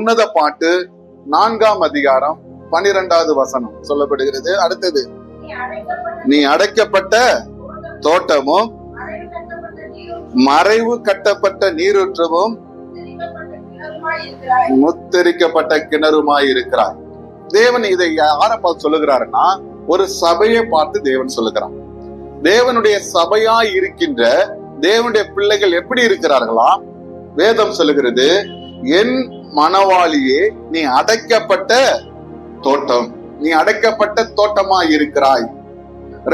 உன்னத பாட்டு நான்காம் அதிகாரம் பனிரெண்டாவது வசனம் சொல்லப்படுகிறது. அடுத்தது நீ அடைக்கப்பட்ட தோட்டமும் மறைவு கட்டப்பட்ட நீரூற்றமும் முத்தரிக்கப்பட்ட கிணறுமாய் இருக்கிறார் தேவன் இதை யார பார்த்து சொல்லுகிறாருன்னா ஒரு சபையை பார்த்து தேவன் சொல்லுகிறான் தேவனுடைய சபையா இருக்கின்ற தேவனுடைய பிள்ளைகள் எப்படி இருக்கிறார்களா? வேதம் சொல்லுகிறது என் மணவாளியே நீ அடைக்கப்பட்ட தோட்டம். நீ அடைக்கப்பட்ட தோட்டமா இருக்கிறாய்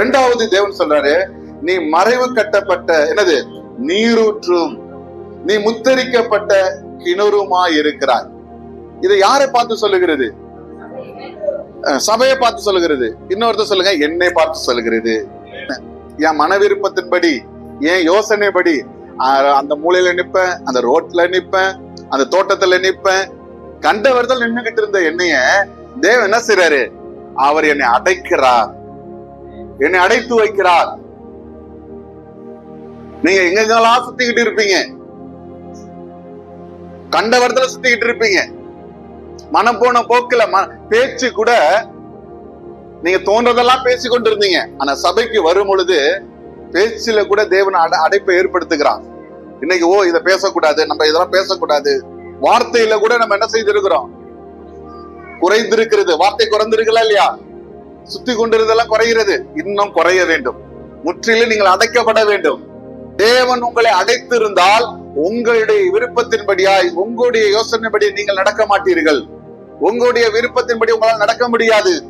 ரெண்டாவது தேவன் சொல்றாரு நீ மறைவு கட்டப்பட்ட என்னது? நீரூற்றும். நீ முத்தரிக்கப்பட்ட கிணறுமா இருக்கிறாய் இதை யாரை பார்த்து சொல்லுகிறது? சபையை பார்த்து சொல்லுகிறது. இன்னொருத்தர் சொல்லுங்க என்னை பார்த்து சொல்லுகிறது. என் மன விருப்பத்தின்படி என் யோசனைப்படி அந்த மூலையில நிப்பேன் அந்த ரோட்ல நிப்பேன் அந்த தோட்டத்துல நிப்பேன். கண்டவர்தல் நின்னுகிட்டு இருந்த என்னைய தேவன் என்ன செய்றாரு? அவர் என்னை அடைக்கிறார். என்னை அடைத்து வைக்கிறார். நீங்க எங்கெங்கெல்லாம் சுத்திக்கிட்டு இருப்பீங்க? கண்டவரத்துல சுத்திக்கிட்டு இருப்பீங்க. மனம் போன போக்குல பேச்சு கூட நீங்க தோன்றதெல்லாம் பேசி கொண்டிருந்தீங்க ஆனா சபைக்கு வரும் பொழுது பேச்சுல கூட தேவன் அடை அடைப்பை ஏற்படுத்துகிறான் இன்னைக்கு ஓ இதை பேசக்கூடாது நம்ம இதெல்லாம் பேசக்கூடாது. வார்த்தையில கூட நம்ம என்ன செய்திருக்கிறோம்? குறைந்திருக்கிறது. வார்த்தை குறைந்திருக்கலாம் இல்லையா? சுத்தி கொண்டிருந்தெல்லாம் குறைகிறது. இன்னும் குறைய வேண்டும். முற்றிலும் நீங்கள் அடைக்கப்பட வேண்டும். தேவன் உங்களை அடைத்திருந்தால் உங்களுடைய விருப்பத்தின்படியாய் உங்களுடைய யோசனைப்படி நீங்கள் நடக்க மாட்டீர்கள். உங்களுடைய விருப்பத்தின்படி உங்களால் நடக்க முடியாது.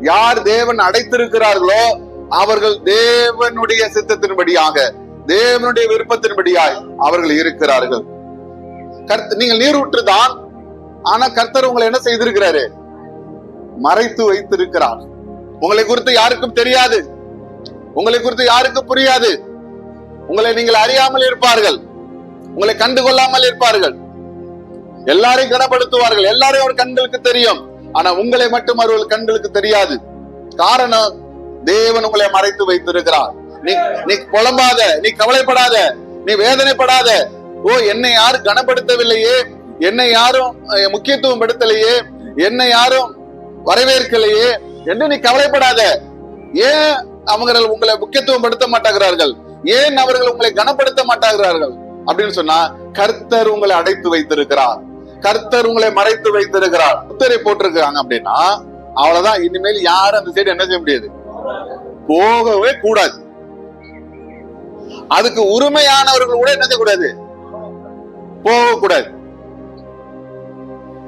யார் தேவன் அடைத்திருக்கிறார்களோ அவர்கள் தேவனுடைய சித்தத்தின்படியாக. தேவனுடைய விருப்பத்தின்படியாய் அவர்கள் இருக்கிறார்கள். கர்த்த நீங்கள் நீரூற்று தான் ஆனா கர்த்தர் உங்களை என்ன செய்திருக்கிறாரு? மறைத்து வைத்திருக்கிறார். உங்களை குறித்து யாருக்கும் தெரியாது. உங்களை குறித்து யாருக்கும் புரியாது. உங்களை நீங்கள் அறியாமல் இருப்பார்கள். உங்களை கண்டு கொள்ளாமல் இருப்பார்கள். எல்லாரையும் கனப்படுத்துவார்கள். எல்லாரையும் அவர் கண்களுக்கு தெரியும். ஆனா உங்களை மட்டும் அவர்கள் கண்களுக்கு தெரியாது. காரணம் தேவன் உங்களை மறைத்து வைத்திருக்கிறார். நீ நீ புலம்பாத நீ கவலைப்படாத நீ வேதனைப்படாத. ஓ என்னை யாரும் கனப்படுத்தவில்லையே என்னை யாரும் முக்கியத்துவம் படுத்தலையே என்னை யாரும் வரவேற்கலையே என்று நீ கவலைப்படாத. ஏன் அவர்கள் உங்களை முக்கியத்துவம் படுத்த மாட்டாகிறார்கள்? ஏன் அவர்கள் உங்களை கனப்படுத்த மாட்டாகிறார்கள்? அப்படின்னு சொன்னா கர்த்தர் உங்களை அடைத்து வைத்திருக்கிறார். கர்த்தர் உங்களை மறைத்து வைத்திருக்கிறார். புத்தரை போட்டிருக்காங்க அப்படின்னா அவ்வளவுதான். இனிமேல் யாரும் அந்த சைடு என்ன செய்ய முடியாது? போகவே கூடாது. அதுக்கு உரிமையானவர்கள் கூட என்ன செய்யக்கூடாது? போகக்கூடாது.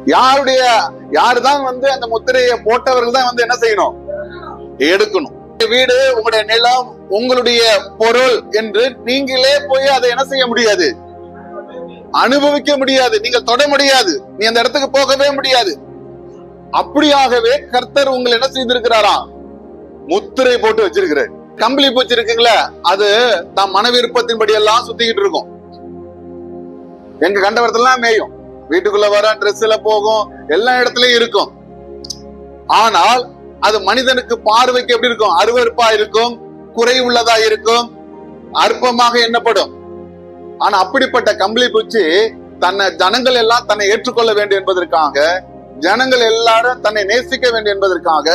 யாருடைய யாருதான் வந்து அந்த முத்திரையை போட்டவர்கள் தான் வந்து என்ன செய்யணும்? எடுக்கணும். வீடு உங்களுடைய நிலம் உங்களுடைய பொருள் என்று நீங்களே போய் அதை என்ன செய்ய முடியாது? அனுபவிக்க முடியாது. நீங்கள் தொட முடியாது. நீ அந்த இடத்துக்கு போகவே முடியாது. அப்படியாகவே கர்த்தர் உங்களை என்ன செய்திருக்கிறாராம்? முத்திரை போட்டு வச்சிருக்கிறார். கம்பளி பூச்சி இருக்குங்களே அது தான் மன விருப்பத்தின்படி எல்லாம் சுத்திக்கிட்டு இருக்கும். எங்க கண்டவரத்துலாம் மேயும். வீட்டுக்குள்ள வர ட்ரெஸ்ல போகும் எல்லா இடத்துலயும் இருக்கும். ஆனால் அது மனிதனுக்கு பார்வைக்கு எப்படி இருக்கும்? அருவறுப்பா இருக்கும் குறை உள்ளதா இருக்கும் அற்பமாக எண்ணப்படும். ஆனா அப்படிப்பட்ட கம்பளி பூச்சி தன்னை ஜனங்கள் எல்லாம் தன்னை ஏற்றுக்கொள்ள வேண்டும் என்பதற்காக ஜனங்கள் எல்லாரும் தன்னை நேசிக்க வேண்டும் என்பதற்காக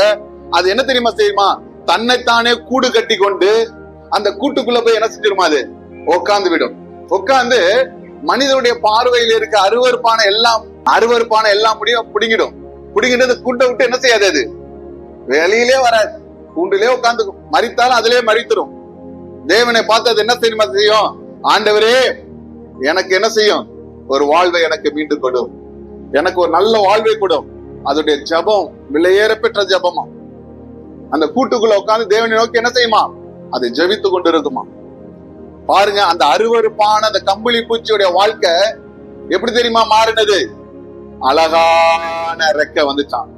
அது என்ன தெரியுமா செய்யுமா? தன்னைத்தானே கூடு கட்டி கொண்டு அந்த கூட்டுக்குள்ள போய் என்ன செஞ்சிருமா அது? உட்காந்து விடும். உட்காந்து மனிதனுடைய பார்வையில் இருக்க அருவருப்பான எல்லாம் அருவருப்பான எல்லாம் முடியும் பிடிங்கிடும். பிடிங்கிட்டு அந்த கூட்டை விட்டு என்ன செய்யாது அது? வெளியிலே வராது. கூண்டிலே உட்காந்து மறித்தாலும் அதிலே மறித்துரும் தேவனை பார்த்து அது என்ன செய்யுமா செய்யும்? ஆண்டவரே எனக்கு என்ன செய்யும்? ஒரு வாழ்வை எனக்கு மீண்டு கொடும் எனக்கு ஒரு நல்ல வாழ்வை கொடும் அதோடைய ஜெபம் விலையேற பெற்ற ஜபமா அந்த கூட்டுக்குள்ள உட்கார்ந்து தேவனை நோக்கி என்ன செய்யுமா? அது ஜெபித்து கொண்டிருக்குமா? பாருங்க அந்த அருவருப்பான அந்த கம்பளி பூச்சியுடைய வாழ்க்கை எப்படி தெரியுமா மாறினது? அழகான ரெக்க வந்துச்சான்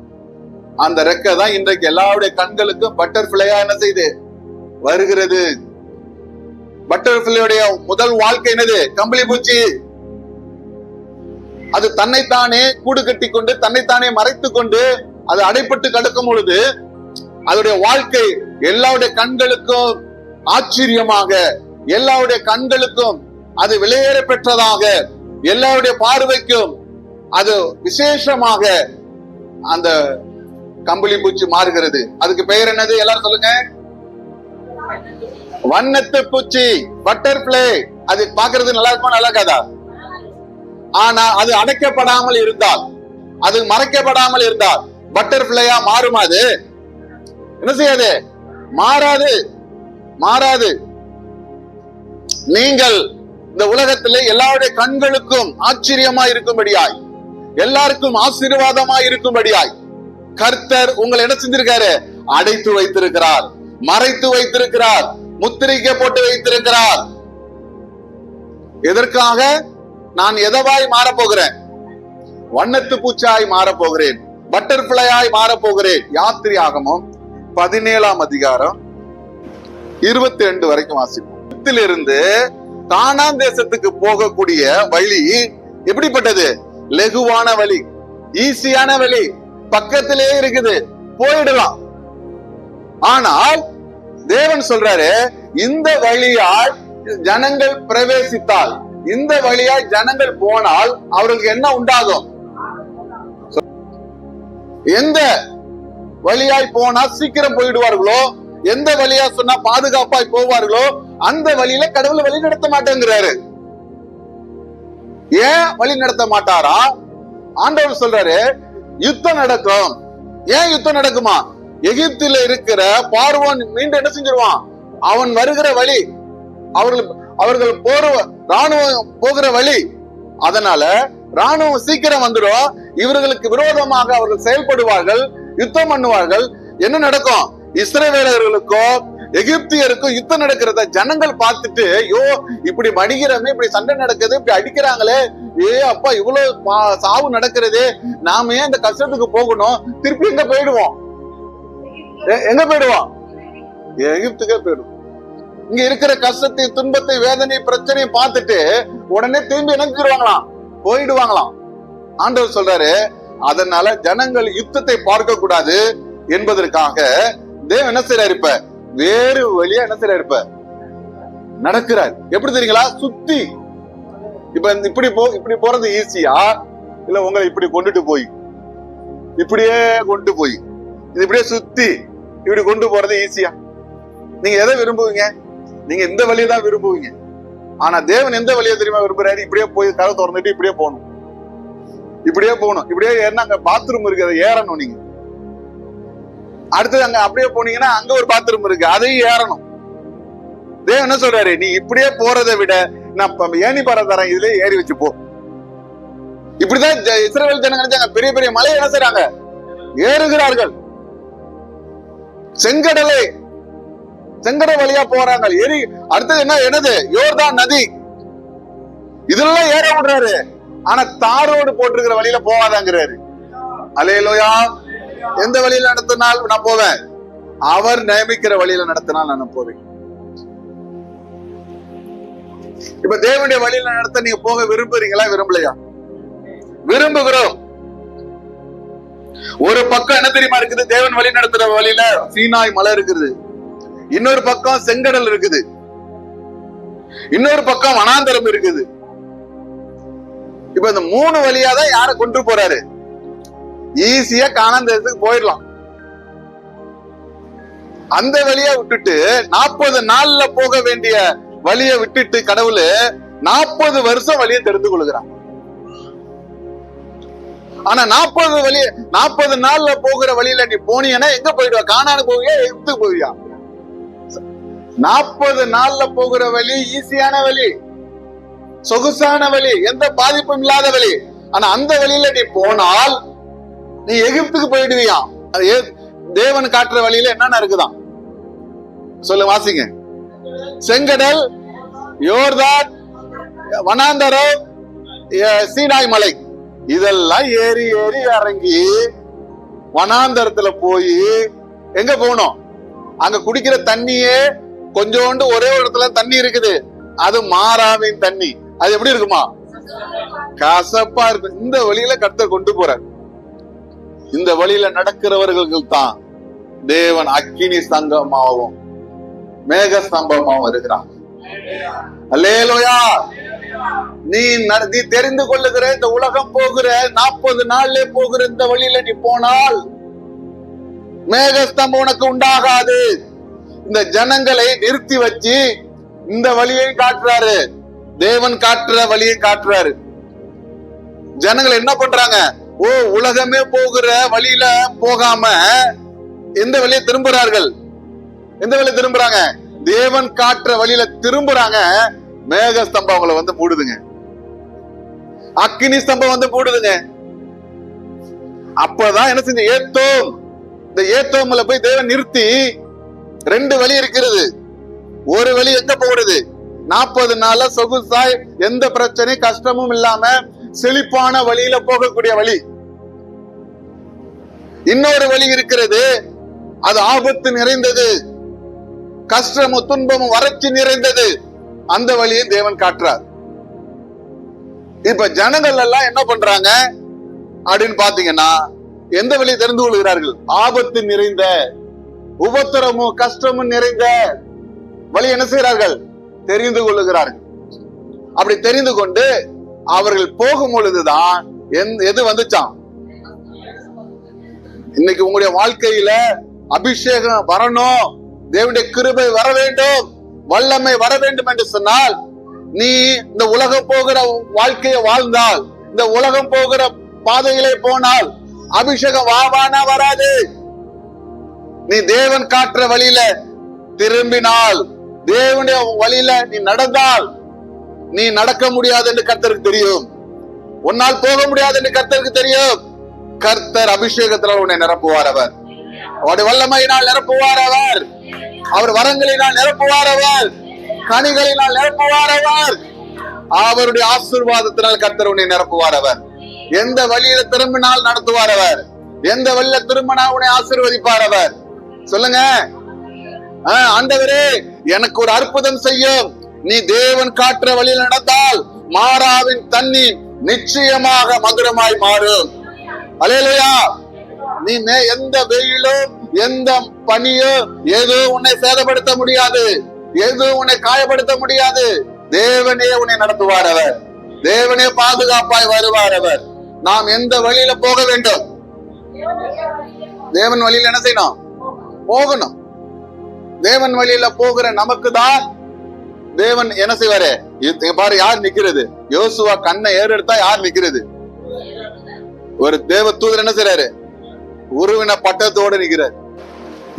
அந்த ரெக்க தான் இன்றைக்கு எல்லாருடைய கண்களுக்கும் பட்டர்ஃபிளையா என்ன செய்யுது வருகிறது. பட்டர்ஃபிளையுடைய முதல் வாழ்க்கை என்னது? கம்பளி பூச்சி. அது தன்னைத்தானே கூடு கட்டி கொண்டு தன்னைத்தானே மறைத்து கொண்டு அது அடைப்பட்டு கிடக்கும் பொழுது அதோடைய வாழ்க்கை எல்லாருடைய கண்களுக்கும் ஆச்சரியமாக எல்லாருடைய கண்களுக்கும் அது விலையேற பெற்றதாக எல்லாருடைய பார்வைக்கும் அது விசேஷமாக அந்த கம்பளி பூச்சி மாறுகிறது. அதுக்கு பெயர் என்னது? எல்லாரும் சொல்லுங்க. வண்ணத்து பூச்சி பட்டர்ஃபிளை அது பாக்குறது நல்லா இருக்குமா நல்லா இருக்காதா? ஆனா அது அடைக்கப்படாமல் இருந்தால் அது மறைக்கப்படாமல் இருந்தால் பட்டர்ஃபிளையா மாறுமா அது? என்ன செய்யாது? மாறாது. மாறாது. நீங்கள் இந்த உலகத்திலே எல்லாருடைய கண்களுக்கும் ஆச்சரியமா இருக்கும்படியாய் எல்லாருக்கும் ஆசீர்வாதமா இருக்கும்படியாய் கர்த்தர் உங்களை என்ன செஞ்சிருக்காரு? அடைத்து வைத்திருக்கிறார் மறைத்து வைத்திருக்கிறார் முத்திரிக்கை போட்டு வைத்திருக்கிறார். எதற்காக? நான் எதவாய் மாறப் போகிறேன் வண்ணத்து பூச்சாய் மாறப் போகிறேன் பட்டர்ஃபிளையாய் மாறப் போகிறேன் யாத்திரை பதினேழாம் அதிகாரம் இருபத்தி ரெண்டு வரைக்கும் வாசிப்போம். இருந்து கானான் தேசத்துக்கு போகக்கூடிய வழி எப்படிப்பட்டது? லெகுவான வழி ஈஸியான வழி பக்கத்திலே இருக்குது போயிடலாம். ஆனால் தேவன் சொல்றாரு இந்த வழியால் ஜனங்கள் பிரவேசித்தால் இந்த வழியாய் ஜனங்கள் போனால் அவர்களுக்கு என்ன உண்டாகும்? எந்த வழியாய் போனா சீக்கிரம் போயிடுவார்களோ? எந்த வழியா சொன்னா பாதுகாப்பாய் போவார்களோ? அந்த வழியில கடவுள் வழி நடத்த மாட்டேங்கிறாரு. ஏன் வழி நடத்த மாட்டாரா? ஆண்டவர் சொல்றாரு யுத்தம் நடக்கும். ஏன் யுத்தம் நடக்குமா? எகிப்தில இருக்கிற பார்வன் மீண்டும் என்ன செஞ்சிருவான்? அவன் வருகிற வழி அவர்கள் அவர்கள் போற ராணுவம் போகிற வழி. அதனால ராணுவம் சீக்கிரம் வந்துடும். இவர்களுக்கு விரோதமாக அவர்கள் செயல்படுவார்கள். யுத்தம் பண்ணுவார்கள். என்ன நடக்கும்? இஸ்ரவேலர்களுக்கும் எகிப்தியருக்கும் யுத்தம் நடக்கிறத ஜனங்கள் பார்த்துட்டு ஐயோ இப்படி மடிகிறமே இப்படி சண்டை நடக்குது இப்படி அடிக்கிறாங்களே. ஏ அப்பா இவ்வளவு சாவு நடக்கிறதே. நாம ஏன் இந்த கஷ்டத்துக்கு போகணும்? திருப்பி எங்க போயிடுவோம்? எங்க போயிடுவோம்? எகிப்துக்கே போயிடுவோம். இங்க இருக்கிற கஷ்டத்தை துன்பத்தை வேதனை பிரச்சனையை பார்த்துட்டு உடனே திரும்பி இணைஞ்சிருவாங்களாம். போயிடுவாங்களாம். ஆண்டவர் சொல்றாரு அதனால ஜனங்கள் யுத்தத்தை பார்க்க கூடாது என்பதற்காக தேவன் என்ன செய்யறாரு இப்ப? வேறு வழியா என்ன செய்யறாரு இப்ப? நடக்கிறார். எப்படி தெரியுங்களா? சுத்தி. இப்ப இந்த இப்படி போ இப்படி போறது ஈஸியா இல்ல உங்களை இப்படி கொண்டுட்டு போய். இப்படியே கொண்டு போய். இது இப்படியே சுத்தி இப்படி கொண்டு போறது ஈஸியா நீங்க எதை விரும்புவீங்க? நீங்க இந்த வழியை தான் விரும்புவீங்க. ஆனா தேவன் எந்த வழியை தெரியுமா விரும்புறாரு? இப்படியே போய் கதை திறந்துட்டு இப்படியே போகணும். இப்படியே போகணும். இப்படியே ஏறினா அங்க பாத்ரூம் இருக்கு அதை ஏறணும் நீங்க. அடுத்தது அங்க அப்படியே போனீங்கன்னா அங்க ஒரு பாத்ரூம் இருக்கு அதையும் ஏறணும். தேவ என்ன சொல்றாரு? நீ இப்படியே போறதை விட நான் ஏணி பாறை தரேன் இதுல ஏறி வச்சு போ. இப்படிதான் இஸ்ரேல் ஜனங்க நினைச்சாங்க பெரிய பெரிய மலை என்ன செய்றாங்க? ஏறுகிறார்கள். செங்கடலை செங்கடல் வழியா போறாங்க. எரி அடுத்தது என்ன என்னது? யோர்தான் நதி. இதெல்லாம் ஏற விடுறாரு. ஆனா தாரோடு போட்டிருக்கிற வழியில போவாதாங்கிறாரு. அலையலோயா எந்த வழியில நடத்தினால் நான் போவேன். அவர் நியமிக்கிற வழியில நடத்தினால் நான் போவேன். இப்ப தேவனுடைய வழியில நடத்த நீங்க போக விரும்புறீங்களா விரும்பலையா? விரும்புகிறோம். ஒரு பக்கம் என்ன தெரியுமா இருக்குது? தேவன் வழி நடத்துற வழியில சீனாய் மலை இருக்குது. இன்னொரு பக்கம் செங்கடல் இருக்குது. இன்னொரு பக்கம் வனாந்தரம் இருக்குது. இப்ப இந்த மூணு வழியா தான் யார கொண்டு போறாரு? ஈஸியா காணாந்தரத்துக்கு போயிடலாம். அந்த வழியா விட்டுட்டு நாற்பது நாள்ல போக வேண்டிய வழியை விட்டுட்டு கடவுள் நாற்பது வருஷம் வழியை தெரிந்து கொள்கிறான் ஆனா நாற்பது வழி நாற்பது நாள்ல போகிற வழியில நீ போனீங்கன்னா எங்க போயிடுவா? காணானு போவியா? எகிப்து போவியா? நாற்பது நாள்ல போகிற வழி ஈஸியான வழி. சொகுசான வழி எந்த பாதிப்பும் இல்லாத வழி. ஆனா அந்த வழியில நீ போனால் நீ எகிப்துக்கு போயிடுவியா? அது ஏ- தேவன் காட்டுற வழியில என்னென்ன இருக்குதான்? சொல்லு வாசிங்க. செங்கடல் யோர்தான் வனாந்தரம் சீனாய் மலை. இதெல்லாம் ஏறி ஏறி இறங்கி வனாந்தரத்துல போய் எங்க போகணும்? அங்க குடிக்கிற தண்ணியே கொஞ்சோண்டு ஒரே இடத்துல தண்ணி இருக்குது. அது மாறாவின் தண்ணி. அது எப்படி இருக்குமா? கசப்பா இருக்கும் இந்த வழியில கர்த்தர் கொண்டு போறார். இந்த வழியில நடக்கிறவர்களுக்கு தான் தேவன் அக்கினி சங்கமாகவும் மேக ஸ்தம்பமாகவும் இருக்கிறான் அல்லேலோயா! நீ நட- நீ தெரிந்து கொள்ளுகிற இந்த உலகம் போகிற நாற்பது நாள்ல போகிற இந்த வழியில நீ போனால் மேகஸ்தம்பம் உனக்கு உண்டாகாது. இந்த ஜனங்களை நிறுத்தி வச்சு இந்த வழியை காட்டுறாரு. தேவன் காட்டுற வழியை காட்டுறாரு. ஜனங்கள் என்ன பண்றாங்க? ஓ உலகமே போகிற வழியில போகாம எந்த வழியை திரும்புறார்கள்? எந்த வழியை திரும்புறாங்க? தேவன் காட்டுற வழியில திரும்புறாங்க. மேக ஸ்தம்பம் அவங்களை வந்து மூடுதுங்க. அக்கினி ஸ்தம்பம் வந்து மூடுதுங்க. அப்பதான் என்ன செஞ்ச? ஏத்தோம். இந்த ஏத்தோம்ல போய் தேவன் நிறுத்தி ரெண்டு வழி இருக்கிறது. ஒரு வழி எங்க போகிறது? நாற்பது நாள்ல சொகுசாய் எந்த பிரச்சனை கஷ்டமும் இல்லாம செழிப்பான வழியில போகக்கூடிய வழி. இன்னொரு வழி இருக்கிறது அது ஆபத்து நிறைந்தது. கஷ்டமும் துன்பமும் வறட்சி நிறைந்தது. அந்த வழியை தேவன் காட்டுறார். இப்ப ஜனங்கள் எல்லாம் என்ன பண்றாங்க? அப்படின்னு பாத்தீங்கன்னா எந்த வழியை தெரிந்து கொள்கிறார்கள்? ஆபத்து நிறைந்த உபத்திரமும் கஷ்டமும் நிறைந்த வழி என்ன செய்யறார்கள் தெரிந்து கொள்ளுகிறார்கள். அப்படி தெரிந்து கொண்டு அவர்கள் போகும் பொழுதுதான் எது வந்துச்சாம்? இன்னைக்கு உங்களுடைய வாழ்க்கையில அபிஷேகம் வரணும். தேவனுடைய கிருபை வர வேண்டும். வல்லமை வர வேண்டும் என்று சொன்னால் நீ இந்த உலகம் போகிற வாழ்க்கையை வாழ்ந்தால் இந்த உலகம் போகிற பாதையிலே போனால் அபிஷேகம் வாவானா வராது. நீ தேவன் காட்டுற வழியில திரும்பினால் தேவனுடைய வழியில நீ நடந்தால் நீ நடக்க முடியாது என்று கர்த்தருக்கு தெரியும். உன்னால் போக முடியாது என்று கர்த்தருக்கு தெரியும். கர்த்தர் அபிஷேகத்தினால் உன்னை நிரப்புவார் அவர். அவருடைய வல்லமையினால் நிரப்புவார் அவர். அவர் வரங்களினால் நிரப்புவார் அவர். கனிகளினால் நிரப்புவார் அவர். அவருடைய ஆசீர்வாதத்தினால் கர்த்தர் உன்னை நிரப்புவார் அவர். எந்த வழியில திரும்பினால் நடத்துவார் அவர். எந்த வழியில திரும்பினா உன்னை ஆசீர்வதிப்பார் அவர். சொல்லுங்க. ஆண்டவரே எனக்கு ஒரு அற்புதம் செய்யும் நீ தேவன் காட்டுற வழியில் நடந்தால் மாறாவின் தண்ணி நிச்சயமாக மதுரமாய் மாறும். அலையலையா. நீ மே- எந்த வெயிலும் எந்த பனியோ ஏதோ உன்னை சேதப்படுத்த முடியாது. எது உன்னை காயப்படுத்த முடியாது. தேவனே உன்னை நடத்துவார் அவர். தேவனே பாதுகாப்பாய் வருவார் அவர். நாம் எந்த வழியில போக வேண்டும்? தேவன் வழியில என்ன செய்யணும்? போகணும். தேவன் வழியில போகிற நமக்கு தான் தேவன் என்ன செய்வாரு? பாரு யார் நிக்கிறது? யோசுவா கண்ணை ஏறெடுத்தா யார் நிக்கிறது? ஒரு தேவ தூதர் என்ன செய்றாரு? உருவின பட்டத்தோட நிக்கிறார்.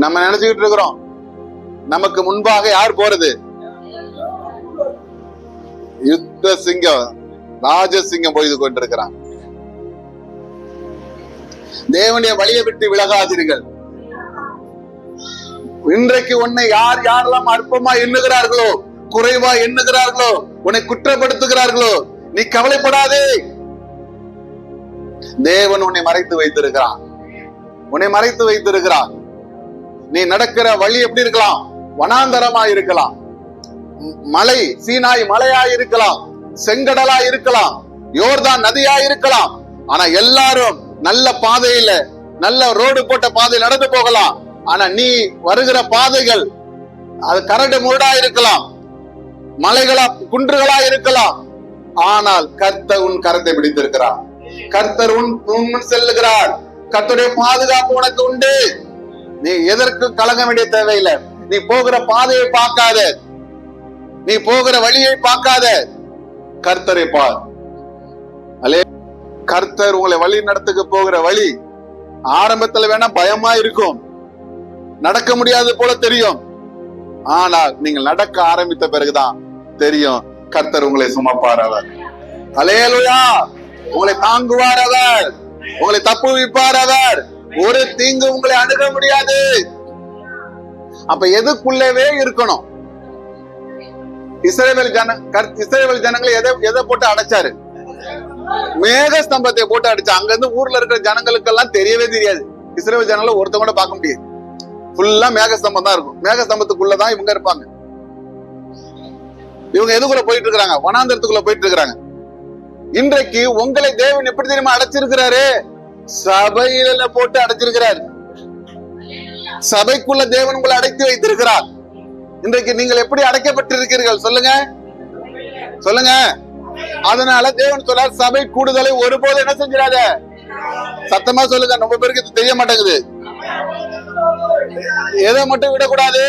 நம்ம நினைச்சுக்கிட்டு இருக்கிறோம். நமக்கு முன்பாக யார் போறது? யுத்த சிங்கம் ராஜசிங்கம் பொய்து கொண்டிருக்கிறான். தேவனுடைய வழியை விட்டு விலகாதீர்கள். இன்றைக்கு உன்னை யார் யாரெல்லாம் அற்பமா எண்ணுகிறார்களோ குறைவா எண்ணுகிறார்களோ உன்னை குற்றப்படுத்துகிறார்களோ நீ கவலைப்படாதே. தேவன் உன்னை மறைத்து வைத்திருக்கிறான். உன்னை மறைத்து வைத்திருக்கிறான். நீ நடக்கிற வழி எப்படி இருக்கலாம்? வனாந்தரமா இருக்கலாம். மலை சீனாய் மலையா இருக்கலாம். செங்கடலா இருக்கலாம். யோர்தான் நதியா இருக்கலாம். ஆனா எல்லாரும் நல்ல பாதையில நல்ல ரோடு போட்ட பாதையில் நடந்து போகலாம். ஆனா நீ வருகிற பாதைகள் அது கரடு முரடா இருக்கலாம். மலைகளா குன்றுகளா இருக்கலாம். ஆனால் கர்த்தர் உன் கரத்தை பிடித்திருக்கிறார். கர்த்தர் உன் உன் முன் செல்லுகிறார். கர்த்தருடைய பாதுகாப்பு உனக்கு உண்டு. நீ எதற்கு கலங்க வேண்டிய தேவையில்லை. நீ போகிற பாதையை பார்க்காத. நீ போகிற வழியை பார்க்காத. கர்த்தரை பார். அலே கர்த்தர் உங்களை வழி நடத்துக்கு போகிற வழி ஆரம்பத்துல வேணா பயமா இருக்கும். நடக்க முடியாது போல தெரியும். ஆனால் நீங்கள் நடக்க ஆரம்பித்த பிறகுதான் தெரியும் கர்த்தர் உங்களை சுமப்பார் அவர். அலையலுயா உங்களை தாங்குவார் அவர். உங்களை தப்புவிப்பார் அவர். ஒரு தீங்கு உங்களை அணுக முடியாது. அப்ப எதுக்குள்ளவே இருக்கணும்? இஸ்ரேவேல் ஜன இஸ்ரேவேல் ஜனங்களை எதை எதை போட்டு அடைச்சாரு? மேக ஸ்தம்பத்தை போட்டு அடிச்சு அங்க இருந்து ஊர்ல இருக்கிற ஜனங்களுக்கெல்லாம் தெரியவே தெரியாது. இஸ்ரேவேல் ஜனங்களை ஒருத்தவங்க கூட பார்க்க முடியாது. ஃபுல்லா மேகஸ்தம்பம் தான் இருக்கும். மேகஸ்தம்பத்துக்குள்ளதான் இவங்க இருப்பாங்க. இவங்க எதுக்குள்ள போயிட்டு இருக்காங்க வனாந்திரத்துக்குள்ள போயிட்டு இருக்கிறாங்க இன்றைக்கு உங்களை தேவன் எப்படி தெரியுமா அடைச்சிருக்கிறாரு? சபையில போட்டு அடைச்சிருக்கிறார். சபைக்குள்ள தேவன் உங்களை அடைத்து வைத்திருக்கிறார். இன்றைக்கு நீங்கள் எப்படி அடைக்கப்பட்டிருக்கிறீர்கள்? சொல்லுங்க. சொல்லுங்க. அதனால தேவன் சொல்றார் சபை கூடுதலை ஒருபோது என்ன செஞ்சிடாத. சத்தமா சொல்லுங்க. ரொம்ப பேருக்கு இது தெரிய மாட்டேங்குது. எதை மட்டும் விடக்கூடாது?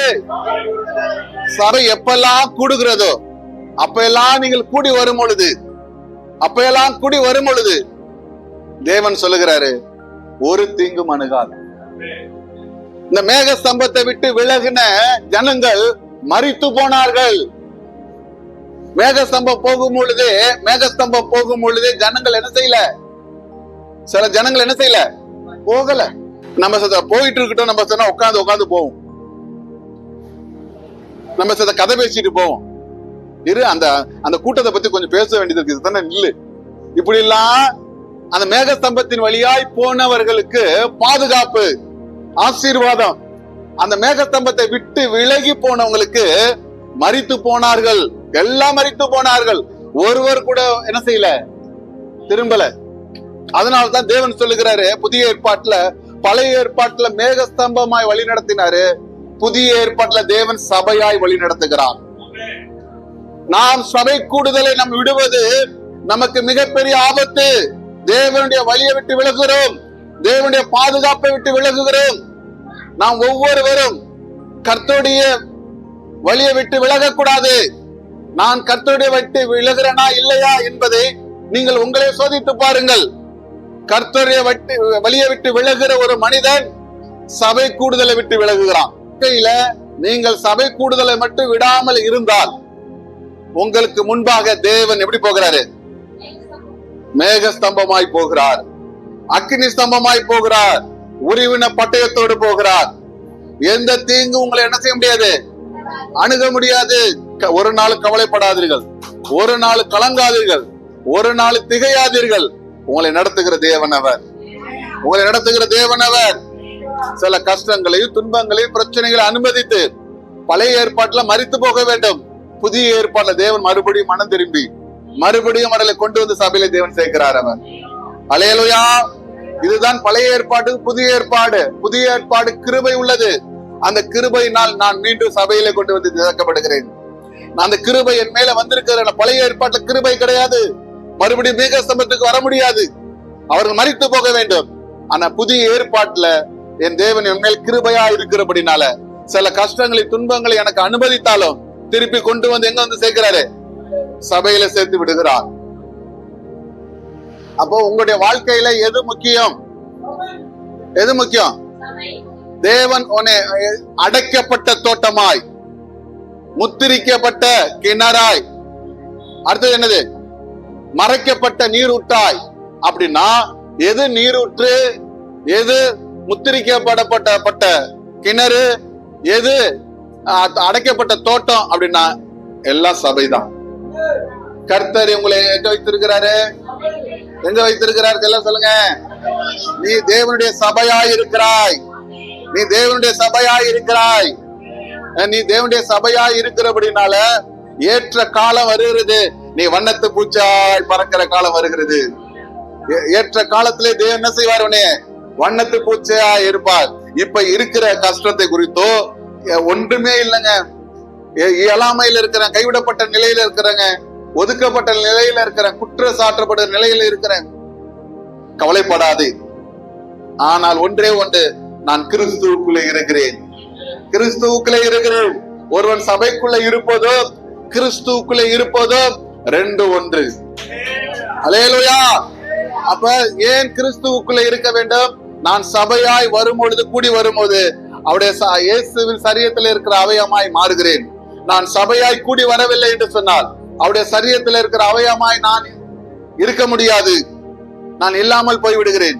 சபை எப்பெல்லாம் கூடுகிறதோ அப்ப எல்லாம் நீங்கள் கூடி வரும் பொழுது அப்ப எல்லாம் கூடி வரும் பொழுது தேவன் சொல்லுகிறாரு ஒரு தீங்கும் அணுகாது இந்த மேக ஸ்தம்பத்தை விட்டு விலகின ஜனங்கள் மறித்து போனார்கள். மேகஸ்தம்பம் போகும் பொழுது மேகஸ்தம்பம் போகும் பொழுது ஜனங்கள் என்ன செய்யல? சில ஜனங்கள் என்ன செய்யல? போகல. நம்ம போயிட்டு இருக்கட்டும் நம்ம சொன்னா உட்காந்து உட்காந்து போவோம். நம்ம சில கதை பேசிட்டு போவோம். இரு அந்த அந்த கூட்டத்தை பத்தி கொஞ்சம் பேச வேண்டியது இருக்கு. தானே நில்லு. இப்படி எல்லாம் அந்த மேகஸ்தம்பத்தின் வழியாய் போனவர்களுக்கு பாதுகாப்பு ஆசீர்வாதம். அந்த மேகஸ்தம்பத்தை விட்டு விலகி போனவங்களுக்கு மறித்து போனார்கள். எல்லாம் மறித்து போனார்கள். ஒருவர் கூட என்ன செய்யல? திரும்பல. அதனாலதான் தேவன் சொல்லுகிறாரு புதிய ஏற்பாட்டுல பழைய ஏற்பாட்டுல மேகஸ்தம்பமாய் வழி நடத்தினாரு புதிய ஏற்பாட்டுல தேவன் சபையாய் வழி நடத்துகிறார் நாம் சபை கூடுதலை நாம் விடுவது நமக்கு மிகப்பெரிய ஆபத்து. தேவனுடைய வழியை விட்டு விலகுகிறோம். தேவனுடைய பாதுகாப்பை விட்டு விலகுகிறோம். நாம் ஒவ்வொருவரும் கர்த்தருடைய வழியை விட்டு விலகக்கூடாது. நான் கர்த்தருடைய விட்டு விலகிறேனா இல்லையா என்பதை நீங்கள் உங்களே சோதித்து பாருங்கள். கர்த்தரை விட்டு வழியை விட்டு விலகுற ஒரு மனிதன் சபை கூடுதலை விட்டு விலகுகிறான். வாழ்க்கையில நீங்கள் சபை கூடுதலை மட்டும் விடாமல் இருந்தால் உங்களுக்கு முன்பாக தேவன் எப்படி போகிறாரு? மேக ஸ்தம்பமாய் போகிறார். அக்னி ஸ்தம்பமாய் போகிறார். உருவின பட்டயத்தோடு போகிறார். எந்த தீங்கு உங்களை என்ன செய்ய முடியாது? அணுக முடியாது. க- ஒரு நாள் கவலைப்படாதீர்கள். ஒரு நாள் கலங்காதீர்கள். ஒரு நாள் திகையாதீர்கள். உங்களை நடத்துகிற தேவன் அவர். உங்களை நடத்துகிற தேவன் அவர். சில கஷ்டங்களையும் துன்பங்களையும் பிரச்சனைகளை அனுமதித்து பழைய ஏற்பாட்டுல மறித்து போக வேண்டும். புதிய ஏற்பாட்டுல தேவன் மறுபடியும் மனம் திரும்பி மறுபடியும் அவர்களை கொண்டு வந்து சபையில தேவன் சேர்க்கிறார் அவர். அலையலுயா இதுதான் பழைய ஏற்பாடு புதிய ஏற்பாடு. புதிய ஏற்பாடு கிருபை உள்ளது. அந்த கிருபையினால் நான் மீண்டும் சபையில கொண்டு வந்து திறக்கப்படுகிறேன். நான் அந்த கிருபை என் மேல வந்திருக்கிற பழைய ஏற்பாட்டுல கிருபை கிடையாது. மறுபடியும் மேக வர முடியாது. அவர்கள் மறித்து போக வேண்டும். ஆனா புதிய ஏற்பாட்டுல என் தேவன் என் மேல் கிருபையா இருக்கிறபடினால சில கஷ்டங்களை துன்பங்களை எனக்கு அனுமதித்தாலும் திருப்பி கொண்டு வந்து எங்க வந்து சேர்க்கிறாரு? சபையில சேர்த்து விடுகிறார். அப்போ உங்களுடைய வாழ்க்கையில எது முக்கியம்? எது முக்கியம்? தேவன் உன்னை அடைக்கப்பட்ட தோட்டமாய் முத்திரிக்கப்பட்ட கிணறாய். அடுத்தது என்னது? மறைக்கப்பட்ட நீரூட்டாய் அப்படின்னா எது நீரூற்று எது முத்திரிக்கப்படப்பட்ட கிணறு எது அடைக்கப்பட்ட தோட்டம் அப்படின்னா எல்லாம் சபைதான். கர்த்தர் உங்களை எங்க வைத்திருக்கிறாரு? எங்க வைத்திருக்கிறார்? எல்லாம் சொல்லுங்க. நீ தேவனுடைய சபையாய் இருக்கிறாய். நீ தேவனுடைய சபையாய் இருக்கிறாய். நீ தேவனுடைய சபையாய் இருக்கிறபடினால ஏற்ற காலம் வருகிறது. நீ வண்ணத்து பூச்சாய் பறக்கிற காலம் வருகிறது. ஏ- ஏற்ற காலத்திலே தேவன் என்ன செய்வார் உனே வண்ணத்து பூச்சையா இருப்பார். இப்ப இருக்கிற கஷ்டத்தை குறித்தோ ஒன்றுமே இல்லைங்க. எ- இயலாமையில இருக்கிறேன் கைவிடப்பட்ட நிலையில இருக்கிறேங்க. ஒதுக்கப்பட்ட நிலையில இருக்கிறேன் குற்ற சாற்றப்படுற நிலையில இருக்கிறேன். கவலைப்படாது. ஆனால் ஒன்றே ஒன்று நான் கிறிஸ்துவுக்குள்ளே இருக்கிறேன். கிறிஸ்துவுக்குள்ளே இருக்கிறேன். ஒருவன் சபைக்குள்ள இருப்பதோ கிறிஸ்துவுக்குள்ளே இருப்பதோ ரெண்டு ஒன்று. அலையலோயா அப்ப ஏன் கிறிஸ்துவுக்குள்ள இருக்க வேண்டும்? நான் சபையாய் வரும் பொழுது கூடி வரும்போது அவருடைய ச- இயேசுவின் சரியத்தில் இருக்கிற அவயமாய் மாறுகிறேன். நான் சபையாய் கூடி வரவில்லை என்று சொன்னால் அவருடைய சரியத்தில் இருக்கிற அவயமாய் நான் இருக்க முடியாது. நான் இல்லாமல் போய் விடுகிறேன்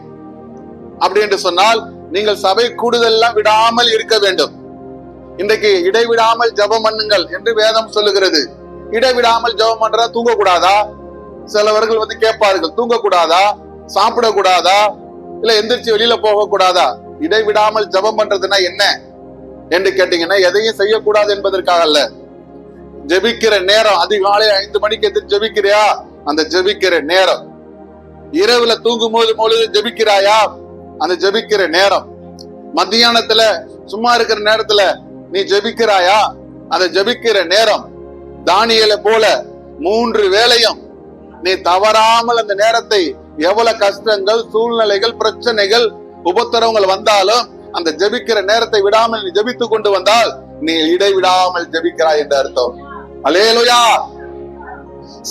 அப்படி என்று சொன்னால் நீங்கள் சபை கூடுதல்லாம் விடாமல் இருக்க வேண்டும். இன்றைக்கு இடைவிடாமல் ஜபம் பண்ணுங்கள் என்று வேதம் சொல்லுகிறது. இடைவிடாமல் ஜெபம் பண்றா தூங்க கூடாதா சிலவர்கள் வந்து கேட்பார்கள் தூங்க கூடாதா சாப்பிட கூடாதா இல்ல எந்திரிச்சு வெளியில போக கூடாதா இடைவிடாமல் ஜெபம் பண்றதுன்னா என்ன? என்று கேட்டீங்கன்னா எதையும் செய்யக்கூடாது என்பதற்காக அல்ல. ஜெபிக்கிற நேரம் அதிகாலை ஐந்து மணிக்கு எதிர்த்து ஜெபிக்கிறியா? அந்த ஜெபிக்கிற நேரம். இரவுல தூங்கும் போது பொழுது ஜெபிக்கிறாயா? அந்த ஜெபிக்கிற நேரம். மத்தியானத்துல சும்மா இருக்கிற நேரத்துல நீ ஜெபிக்கிறாயா? அந்த ஜெபிக்கிற நேரம். தானியலை போல மூன்று வேளையும் நீ தவறாமல் அந்த நேரத்தை எவ்வளவு கஷ்டங்கள் சூழ்நிலைகள் பிரச்சனைகள் உபத்திரவங்கள் வந்தாலும் அந்த ஜெபிக்கிற நேரத்தை விடாமல் நீ ஜெபித்து கொண்டு வந்தால் நீ இடைவிடாமல் ஜெபிக்கிறாய் என்று அர்த்தம். அலேலுயா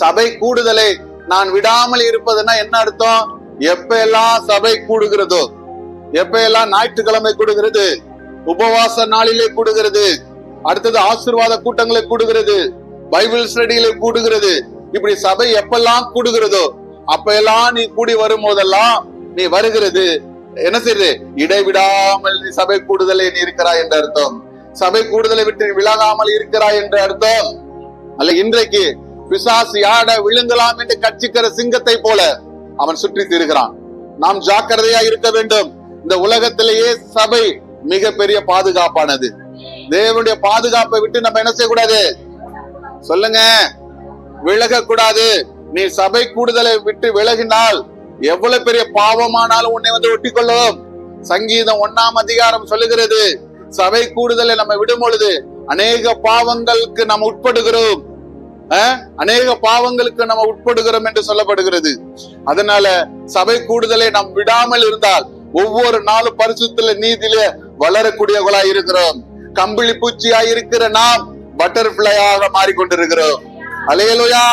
சபை கூடுதலை. நான் விடாமல் இருப்பதுன்னா என்ன அர்த்தம்? எப்ப எல்லாம் சபை கூடுகிறதோ எப்ப எல்லாம் ஞாயிற்றுக்கிழமை கூடுகிறது உபவாச நாளிலே கூடுகிறது அடுத்தது ஆசீர்வாத கூட்டங்களை கூடுகிறது பைபிள் ஸ்டடியிலே கூடுகிறது. இப்படி சபை எப்பெல்லாம் கூடுகிறதோ அப்ப எல்லாம் நீ கூடி வரும்போதெல்லாம் நீ வருகிறது. என்ன செய்யுது இடைவிடாமல் நீ சபை கூடுதலை நீ இருக்கிறாய் என்ற அர்த்தம். சபை கூடுதலை விட்டு விலகாமல் இருக்கிறாய் என்ற அர்த்தம். அல்ல இன்றைக்கு பிசாசு யாட விழுங்கலாம் என்று கட்சிக்கிற சிங்கத்தை போல அவன் சுற்றி திரிகிறான். நாம் ஜாக்கிரதையா இருக்க வேண்டும். இந்த உலகத்திலேயே சபை மிகப்பெரிய பாதுகாப்பானது. தேவனுடைய பாதுகாப்பை விட்டு நம்ம என்ன செய்யக்கூடாது? சொல்லுங்க. விலக கூடாது நீ சபை கூடுதலை விட்டு விலகினால் எவ்வளவு பெரிய பாவமானாலும் உன்னை வந்து ஒட்டி கொள்ளும் சங்கீதம் ஒன்னாம் அதிகாரம் சொல்லுகிறது. சபை கூடுதலை நம்ம விடும் பொழுது அநேக பாவங்களுக்கு நம்ம உட்படுகிறோம். அநேக பாவங்களுக்கு நம்ம உட்படுகிறோம் என்று சொல்லப்படுகிறது. அதனால சபை கூடுதலை நாம் விடாமல் இருந்தால் ஒவ்வொரு நாளும் பரிசுத்துல நீதியில வளரக்கூடியவர்களாய் இருக்கிறோம். கம்பிளி பூச்சியாய் இருக்கிற நாம் பட்டர்ஃபிளையாக மாறிக்கொண்டிருக்கிறோம். அலையலுயா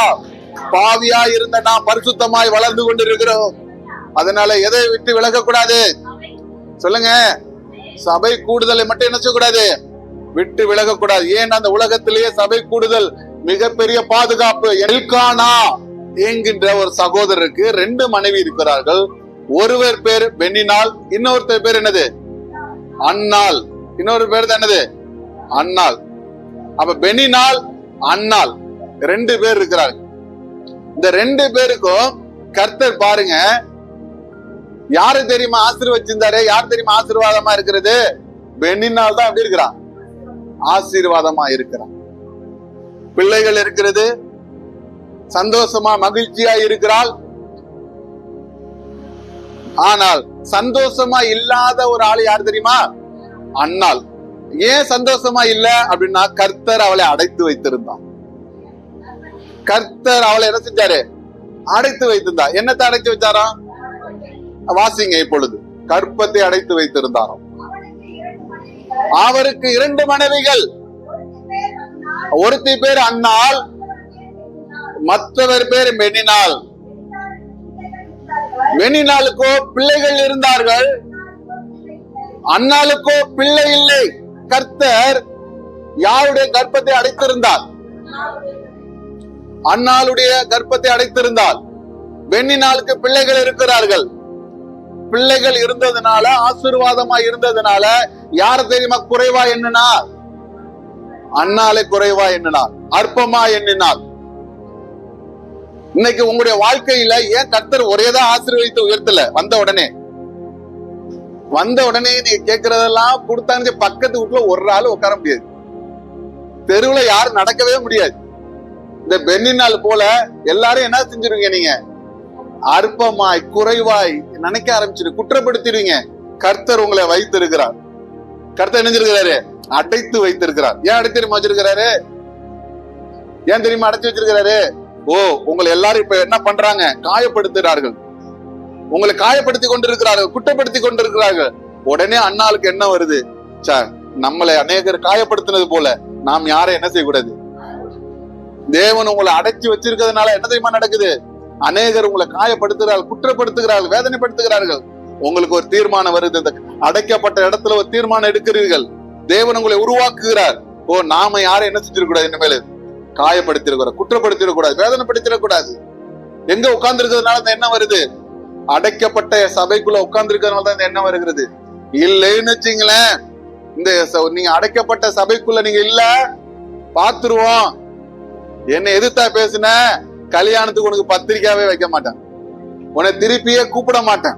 பாவியா இருந்த நாம் பரிசுத்தமாய் வளர்ந்து கொண்டிருக்கிறோம். அதனால எதை விட்டு விலகக்கூடாது? சொல்லுங்க. சபை கூடுதலை மட்டும் என்ன கூடாது விட்டு விலகக்கூடாது. ஏன் அந்த உலகத்திலேயே சபை கூடுதல் மிகப்பெரிய பாதுகாப்பு? எல்கானா என்கின்ற ஒரு சகோதரருக்கு ரெண்டு மனைவி இருக்கிறார்கள். ஒருவர் பேர் பெண்ணினால் இன்னொருத்தர் பேர் என்னது? அன்னாள். இன்னொரு பேர் தான் என்னது? அன்னாள். அப்ப பெனினால் அன்னாள் ரெண்டு பேர் இருக்கிறாங்க. இந்த ரெண்டு பேருக்கும் கர்த்தர் பாருங்க யாரு தெரியுமா ஆசீர்வச்சிருந்தாரு? யார் தெரியுமா ஆசீர்வாதமா இருக்கிறது? பெண்ணினால் தான் எப்படி இருக்கிறான். ஆசீர்வாதமா இருக்கிறான். பிள்ளைகள் இருக்கிறது சந்தோஷமா மகிழ்ச்சியா இருக்கிறாள். ஆனால் சந்தோஷமா இல்லாத ஒரு ஆள் யார் தெரியுமா? அண்ணாள் ஏன் சந்தோஷமா இல்ல அப்படின்னா கர்த்தர் அவளை அடைத்து வைத்திருந்தான். கர்த்தர் அவளை என்ன செஞ்சாரு? அடைத்து வைத்திருந்தா. என்னத்தை அடைத்து வச்சாரா வாசிங்க இப்பொழுது. கற்பத்தை அடைத்து வைத்திருந்தாராம். அவருக்கு இரண்டு மனைவிகள். ஒருத்தி பேர் அன்னாள், மற்றவர் பேர் மெனினால். மெனினாளுக்கோ பிள்ளைகள் இருந்தார்கள். அன்னாளுக்கோ பிள்ளை இல்லை. கர்த்தர் யாருடைய கர்ப்பத்தை அடைத்திருந்தார்? அண்ணாளுடைய கர்ப்பத்தை அடைத்திருந்தால் பெண்ணினாளுக்கு பிள்ளைகள் இருக்கிறார்கள். பிள்ளைகள் இருந்ததுனால ஆசீர்வாதமா இருந்ததுனால யார தெரியுமா குறைவா எண்ணினார்? அண்ணாலே குறைவா எண்ணினார். அற்பமா எண்ணினார். இன்னைக்கு உங்களுடைய வாழ்க்கையில ஏன் கர்த்தர் ஒரேதான் ஆசீர்வதித்து உயர்த்தல? வந்த உடனே. வந்த உடனே நீ கேட்கறதெல்லாம் கொடுத்தான்னு பக்கத்து வீட்டுல ஒரு ஆள் உட்கார முடியாது. தெருவுல யாரும் நடக்கவே முடியாது. இந்த பெண்ணினால் போல எல்லாரும் என்ன செஞ்சிருவீங்க நீங்க? அற்பமாய் குறைவாய் நினைக்க ஆரம்பிச்சிரு குற்றப்படுத்திடுவீங்க. கர்த்தர் உங்களை வைத்திருக்கிறார். கர்த்தர் நினைஞ்சிருக்கிறாரு அடைத்து வைத்திருக்கிறார். ஏன் அடைத்து தெரியுமா வச்சிருக்கிறாரு? ஏன் தெரியுமா அடைச்சு வச்சிருக்கிறாரு? ஓ உங்களை எல்லாரும் இப்ப என்ன பண்றாங்க? காயப்படுத்துகிறார்கள் உங்களை காயப்படுத்தி கொண்டிருக்கிறார்கள் குற்றப்படுத்தி கொண்டிருக்கிறார்கள். உடனே அண்ணாளுக்கு என்ன வருது? சார் நம்மளை அநேகர் காயப்படுத்தினது போல நாம் யாரை என்ன செய்யக்கூடாது? தேவன் உங்களை அடைச்சி வச்சிருக்கிறதுனால என்ன தெரியுமா நடக்குது? அநேகர் உங்களை காயப்படுத்துகிறார்கள் குற்றப்படுத்துகிறார்கள் வேதனைப்படுத்துகிறார்கள். உங்களுக்கு ஒரு தீர்மானம் வருது இந்த அடைக்கப்பட்ட இடத்துல ஒரு தீர்மானம் எடுக்கிறீர்கள். தேவன் உங்களை உருவாக்குகிறார். ஓ நாம யாரை என்ன செஞ்சிடக்கூடாது இனிமேல்? காயப்படுத்திடக்கூடாது குற்றப்படுத்திடக்கூடாது வேதனைப்படுத்திடக்கூடாது. எங்க உட்கார்ந்து இருக்கிறதுனால என்ன வருது? அடைக்கப்பட்ட சபைக்குள்ள உட்கார்ந்து இருக்கிறதுனால தான் இந்த எண்ணம் வருகிறது. இல்லைன்னு வச்சுங்களேன் இந்த ச- நீங்க அடைக்கப்பட்ட சபைக்குள்ள நீங்க இல்ல பாத்துருவோம். என்ன எதிர்த்தா பேசுன கல்யாணத்துக்கு உனக்கு பத்திரிக்காவே வைக்க மாட்டேன். உன்னை திருப்பியே கூப்பிட மாட்டேன்.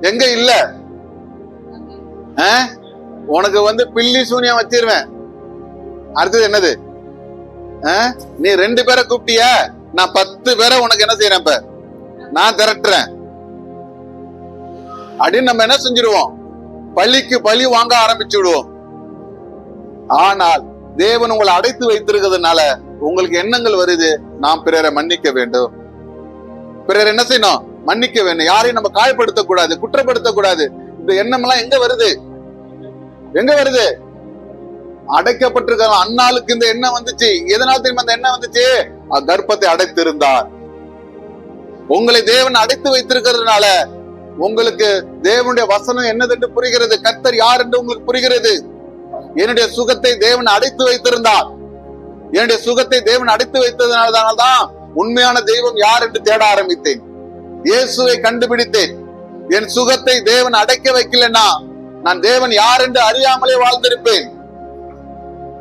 எங்க இல்ல? ஆ? உனக்கு வந்து பில்லி சூனியம் வச்சிருவேன். அடுத்தது என்னது? ஆ? நீ ரெண்டு பேரை கூப்பிட்டிய? நான் பத்து பேரை உனக்கு என்ன செய்யறேன் இப்ப? நான் திரட்டுறேன். அப்படின்னு நம்ம என்ன செஞ்சிருவோம்? பழிக்கு பழி வாங்க ஆரம்பிச்சு விடுவோம் ஆனால் தேவன் உங்களை அடைத்து வைத்திருக்கிறதுனால உங்களுக்கு எண்ணங்கள் வருது. நாம் பிறரை மன்னிக்க வேண்டும். பிறர் என்ன செய்யணும்? மன்னிக்க வேண்டும். யாரையும் நம்ம காயப்படுத்த கூடாது குற்றப்படுத்த கூடாது இந்த எண்ணம் எல்லாம் எங்க வருது? எங்க வருது? அடைக்கப்பட்டிருக்க அண்ணாளுக்கு இந்த எண்ணம் வந்துச்சு. எதனால தெரியுமா அந்த எண்ணம் வந்துச்சு? கர்ப்பத்தை அடைத்திருந்தார். உங்களை தேவன் அடைத்து வைத்திருக்கிறதுனால உங்களுக்கு தேவனுடைய வசனம் என்னதென்று புரிகிறது? கர்த்தர் யார் என்று உங்களுக்கு புரிகிறது? என்னுடைய சுகத்தை தேவன் அடைத்து வைத்திருந்தார். என்னுடைய சுகத்தை தேவன் அடைத்து வைத்ததனால தான் உண்மையான தெய்வம் யார் என்று தேட ஆரம்பித்தேன். இயேசுவை கண்டுபிடித்தேன். என் சுகத்தை தேவன் அடைக்க வைக்கலன்னா நான் தேவன் யார் என்று அறியாமலே வாழ்ந்திருப்பேன்.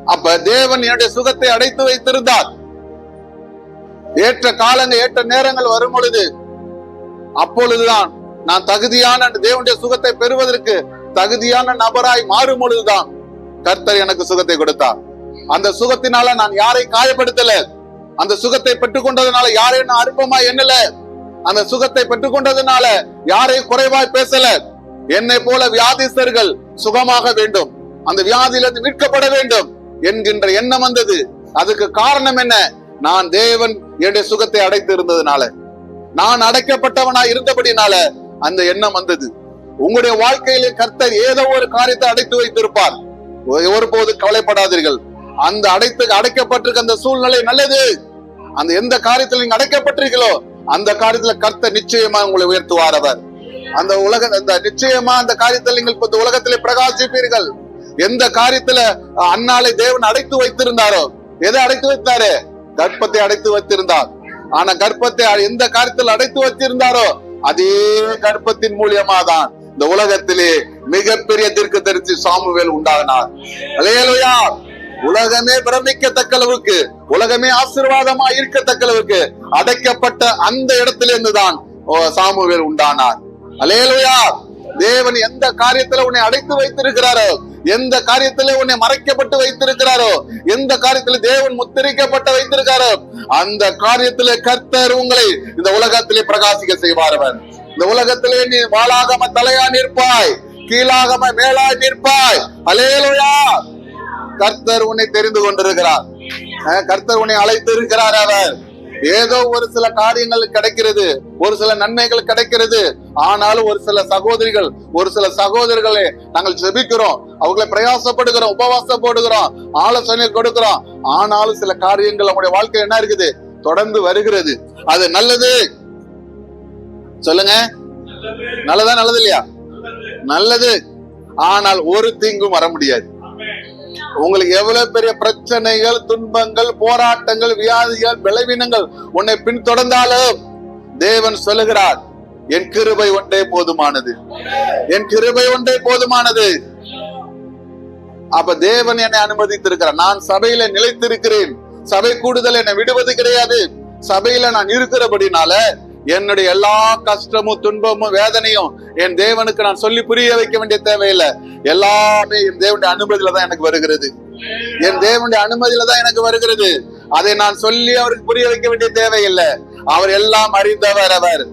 அப்ப தேவன் என்னுடைய சுகத்தை அடைத்து வைத்திருந்தார். ஏற்ற காலங்கள் ஏற்ற நேரங்கள் வரும் பொழுது அப்பொழுதுதான் நான் தகுதியான தேவனுடைய சுகத்தை பெறுவதற்கு தகுதியான நபராய் மாறும் பொழுதுதான் கர்த்தர் எனக்கு சுகத்தை கொடுத்தார். அந்த சுகத்தினால நான் யாரை காயப்படுத்தல? அந்த சுகத்தை பெற்றுக்கொண்டதுனால யாரையும் நான் அற்பமா எண்ணல? அந்த சுகத்தை பெற்றுக்கொண்டதுனால யாரையும் குறைவாய் பேசல? என்னை போல வியாதிஸ்தர்கள் சுகமாக வேண்டும். அந்த வியாதியிலிருந்து மீட்கப்பட வேண்டும் என்கின்ற எண்ணம் வந்தது. அதுக்கு காரணம் என்ன? நான் தேவன் என்னுடைய சுகத்தை அடைத்து இருந்ததுனால நான் அடைக்கப்பட்டவனா இருந்தபடினால அந்த எண்ணம் வந்தது. உங்களுடைய வாழ்க்கையிலே கர்த்தர் ஏதோ ஒரு காரியத்தை அடைத்து வைத்திருப்பார். ஒருபோது கவலைப்படாதீர்கள். அந்த அடைத்து அடைக்கப்பட்டிருக்க அந்த சூழ்நிலை நல்லது. அந்த எந்த காரியத்தில் நீங்க அடைக்கப்பட்டிருக்கீங்களோ அந்த காரியத்துல கர்த்தர் நிச்சயமா உங்களை உயர்த்துவார் அவர். அந்த உலக அந்த நிச்சயமா அந்த காரியத்தில் நீங்கள் இந்த உலகத்திலே பிரகாசிப்பீர்கள். எந்த காரியத்துல அஹ், அன்னாலை தேவன் அடைத்து வைத்திருந்தாரோ எதை அடைத்து வைத்தாரு? கர்ப்பத்தை அடைத்து வைத்திருந்தார். ஆனா கர்ப்பத்தை எந்த காரியத்தில் அடைத்து வைத்திருந்தாரோ அதே கர்ப்பத்தின் மூலியமா தான் இந்த உலகத்திலே மிகப்பெரிய தீர்க்க தரிசி சாமுவேல் உண்டாகினார் உலகமே பிரமிக்கத்தக்க அளவுக்கு உலகமே ஆசீர்வாதமா இருக்கத்தக்க அளவுக்கு அடைக்கப்பட்ட அந்த இடத்துல இருந்துதான் ஓ, சாமுவேல் உண்டானார். அலேலுயா தேவன் எந்த காரியத்துல உன்னை அடைத்து வைத்திருக்கிறாரோ எந்த காரியத்திலே உன்னை மறைக்கப்பட்டு வைத்திருக்கிறாரோ எந்த காரியத்தில் தேவன் முத்திரிக்கப்பட்டு வைத்திருக்காரோ அந்த காரியத்திலே கர்த்தர் உங்களை இந்த உலகத்திலே பிரகாசிக்க செய்வார் அவர். இந்த உலகத்திலே நீ வாளாகம தலையா நிற்பாய் கீழாகம மேலாய் நிற்பாய். அலேலோயா கர்த்தர் உன்னை தெரிந்து கொண்டிருக்கிறார். கர்த்தர் உன்னை அழைத்து இருக்கிறார் அவர். ஏதோ ஒரு சில காரியங்கள் கிடைக்கிறது ஒரு சில நன்மைகள் கிடைக்கிறது. ஆனாலும் ஒரு சில சகோதரிகள் ஒரு சில சகோதரர்களை நாங்கள் ஜெபிக்கிறோம். அவங்களை பிரயாசப்படுகிறோம் உபவாசம் போடுகிறோம் ஆலோசனை கொடுக்கிறோம். ஆனாலும் சில காரியங்கள் அவங்களுடைய வாழ்க்கை என்ன இருக்குது? தொடர்ந்து வருகிறது. அது நல்லது. சொல்லுங்க. நல்லதா நல்லது இல்லையா? நல்லது. ஆனால் ஒரு தீங்கும் வர முடியாது. உங்களுக்கு எவ்வளவு பெரிய பிரச்சனைகள் துன்பங்கள் போராட்டங்கள் வியாதிகள் விளைவினங்கள் உன்னை பின்தொடர்ந்தாலும் தேவன் சொல்லுகிறார் என் கிருபை ஒன்றே போதுமானது. என் கிருபை ஒன்றே போதுமானது. அப்ப தேவன் என்னை அனுமதித்திருக்கிறார். நான் சபையில நிலைத்திருக்கிறேன். சபை கூடுதல் என்னை விடுவது கிடையாது. சபையில நான் இருக்கிறபடினால என்னுடைய எல்லா கஷ்டமும் துன்பமும் வேதனையும் என் தேவனுக்கு நான் சொல்லி புரிய வைக்க வேண்டிய தேவையில்லை. எல்லாமே என் தேவனுடைய அனுமதியில தான் எனக்கு வருகிறது. என் தேவனுடைய அனுமதியில தான் எனக்கு வருகிறது. அதை நான் சொல்லி அவருக்கு புரிய வைக்க வேண்டிய தேவையில்லை. அவர் எல்லாம் அறிந்தவர் அவர்.